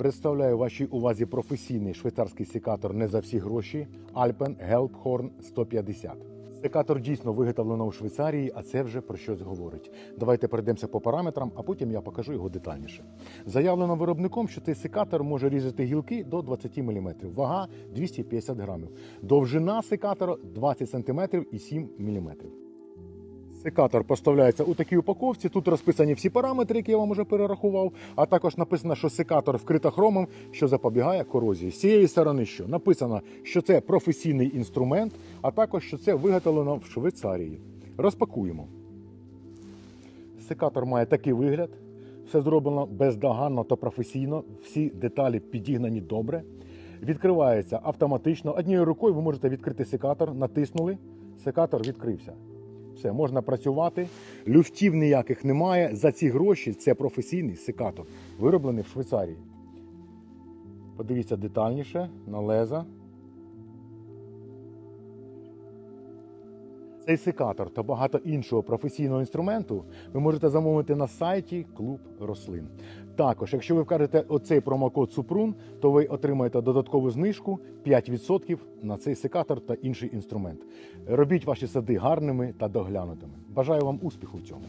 Представляю вашій увазі професійний швейцарський секатор не за всі гроші Alpen Gelbhorn 150. Секатор дійсно виготовлено у Швейцарії, а це вже про щось говорить. Давайте перейдемося по параметрам, а потім я покажу його детальніше. Заявлено виробником, що цей секатор може різати гілки до 20 мм, вага 250 грамів. Довжина секатора 20 см і 7 мм. Секатор поставляється у такій упаковці. Тут розписані всі параметри, які я вам вже перерахував. А також написано, що секатор вкрита хромом, що запобігає корозії. З цієї сторони, що написано, що це професійний інструмент, а також що це виготовлено в Швейцарії. Розпакуємо. Секатор має такий вигляд. Все зроблено бездоганно та професійно. Всі деталі підігнані добре. Відкривається автоматично. Однією рукою ви можете відкрити секатор, натиснули, секатор відкрився. Все, можна працювати. Люфтів ніяких немає. За ці гроші це професійний секатор, вироблений в Швейцарії. Подивіться детальніше на леза. Цей секатор та багато іншого професійного інструменту ви можете замовити на сайті Клуб Рослин. Також, якщо ви вкажете оцей промокод Супрун, то ви отримаєте додаткову знижку 5% на цей секатор та інший інструмент. Робіть ваші сади гарними та доглянутими. Бажаю вам успіху в цьому.